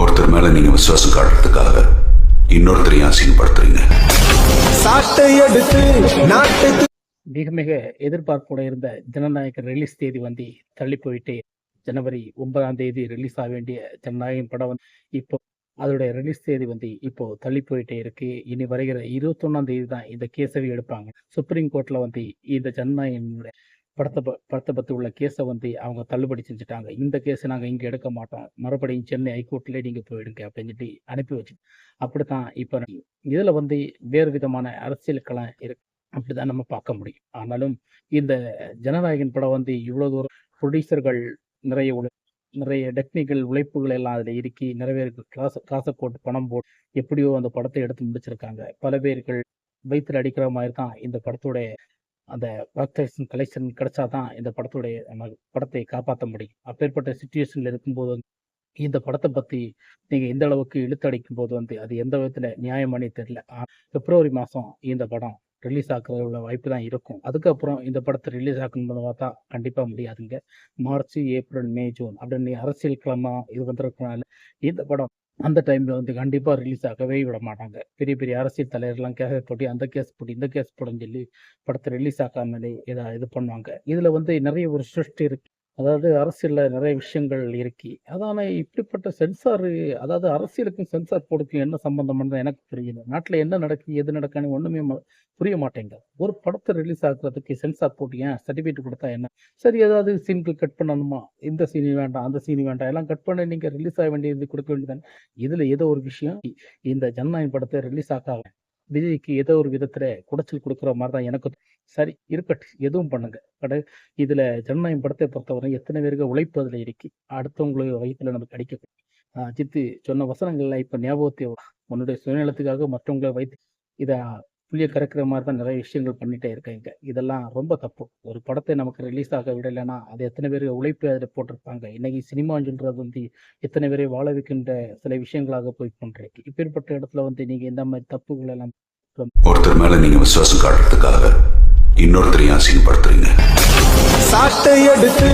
ஒருத்தர் மேல நீங்க விசுவாசம் காட்டுறதுக்காக இன்னொருத்தரையும் அசிங்கப்படுத்துறீங்க? சாட்டை எடுத்து நாட்டுக்கு மிக மிக எதிர்பார்ப்போட இருந்த ஜனநாயக ரிலீஸ் தேதி வந்து தள்ளி போயிட்டு ஜனவரி ஒன்பதாம் தேதி ரிலீஸ் ஆக வேண்டிய ஜனநாயகன் படம் வந்து இப்போ அதோட ரிலீஸ் தேதி வந்து இப்போ தள்ளி போயிட்டே இருக்கு. இனி வருகிற இருபத்தொன்னாம் தேதி தான் இந்த கேஸவை எடுப்பாங்க. சுப்ரீம் கோர்ட்ல வந்து இந்த ஜனநாயகனுடைய படத்தை ப- படத்தை பற்றி உள்ள கேஸை வந்து அவங்க தள்ளுபடி செஞ்சுட்டாங்க. இந்த கேஸை நாங்கள் இங்கே எடுக்க மாட்டோம். மறுபடியும் சென்னை ஹைகோர்ட்ல நீங்கள் போயிடுங்க அப்படின்னு சொல்லி அனுப்பி வச்சு அப்படி தான் இப்போ இதில் வந்து வேறு விதமான அரசியல் களம் இருக்கு அப்படிதான் நம்ம பார்க்க முடியும். ஆனாலும் இந்த ஜனநாயகன் படம் வந்து இவ்வளோ தூரம் ப்ரொடியூசர்கள் நிறைய உழை நிறைய டெக்னிக்கல் உழைப்புகள் எல்லாம் அதில் இருக்கி நிறைய பேருக்கு காசு காசை போட்டு பணம் போட்டு எப்படியோ அந்த படத்தை எடுத்து முடிச்சிருக்காங்க. பல பேர்கள் வயிற்றுல அடிக்கிற மாதிரி தான் இந்த படத்துடைய அந்த பாக்ஸ் கலெக்ஷன் கிடைச்சா தான் இந்த படத்துடைய நம்ம படத்தை காப்பாற்ற முடியும். அப்பேற்பட்ட சுச்சுவேஷனில் இருக்கும்போது வந்து இந்த படத்தை பற்றி நீங்கள் எந்த அளவுக்கு இழுத்தடிக்கும் போது வந்து அது எந்த விதத்தில் நியாயமானே தெரியல. பிப்ரவரி மாதம் இந்த படம் ரிலீஸ் ஆக்குறது உள்ள வாய்ப்பு தான் இருக்கும். அதுக்கப்புறம் இந்த படத்தை ரிலீஸ் ஆக்கணும்னு பார்த்தா கண்டிப்பாக முடியாதுங்க. மார்ச் ஏப்ரல் மே ஜூன் அப்படின்னு அரசியல் கிழமை இது வந்திருக்கனால இந்த படம் அந்த டைம்ல வந்து கண்டிப்பாக ரிலீஸ் ஆகவே விட மாட்டாங்க. பெரிய பெரிய அரசியல் தலைவர்லாம் கேஸ் போட்டு அந்த கேஸ் போட்டு இந்த கேஸ் போடுன்னு சொல்லி படத்தை ரிலீஸ் ஆக்காமலே இதை இது பண்ணுவாங்க. இதில் வந்து நிறைய ஒரு சிருஷ்டி இருக்கு. அதாவது அரசியலில் நிறைய விஷயங்கள் இருக்கு. அதான இப்படிப்பட்ட சென்சார் அதாவது அரசியலுக்கும் சென்சார் போடுக்கும் என்ன சம்பந்தம்னு எனக்கு தெரியல நாட்டில் என்ன நடக்கு எது நடக்குன்னு ஒன்றுமே புரிய மாட்டேங்குது. ஒரு படத்தை ரிலீஸ் ஆகுறதுக்கு சென்சார் போட்டு ஏன் சர்டிஃபிகேட் கொடுத்தா என்ன? சரி ஏதாவது சீன்கள் கட் பண்ணணுமா? இந்த சீன் வேண்டாம் அந்த சீன் வேண்டாம். எல்லாம் கட் பண்ணி நீங்கள் ரிலீஸ் ஆக வேண்டியது கொடுக்க வேண்டியதானே இதில் ஏதோ ஒரு விஷயம். இந்த ஜனநாயக படத்தை ரிலீஸ் ஆக்காம விஜய்க்கு ஏதோ ஒரு விதத்துல குடைச்சல் கொடுக்குற மாதிரி தான் எனக்கு சரி இருக்கட்டு எதுவும் பண்ணுங்க. கடை இதுல ஜனநாயகம் படத்தை பொறுத்தவரை எத்தனை பேருக்கு உழைப்பு அதுல இருக்கு? அடுத்தவங்களுடைய வயிற்றுல நமக்கு அடிக்க அஜித்து சொன்ன வசனங்கள்ல இப்ப ஞாபகத்தை உன்னுடைய சுயநலத்துக்காக மற்றவங்களை வைத்து இதை புளிய கறக்கிற மாதிரி தான் நிறைய விஷயங்கள் பண்ணிட்டே இருக்காங்க. இதெல்லாம் ரொம்ப தப்பு. ஒரு படத்தை நமக்கு ரிலீஸ் ஆக விடலைன்னா அது எத்தனை பேர் உழைப்பு அதில் போட்டிருப்பாங்க? இன்னைக்கு சினிமான்றது வந்து எத்தனை பேரை வாழ வைக்கின்ற சில விஷயங்களாக போய் கொண்டிருக்கு. இப்பேற்பட்ட இடத்துல வந்து நீங்க இந்த மாதிரி தப்புகள் எல்லாம் ஒருத்தர் மேல நீங்க விசுவாசம் காட்டுறதுக்காக இன்னொருத்தரையும் அசிங்கப்படுத்துறீங்க. சாட்டை எடுத்து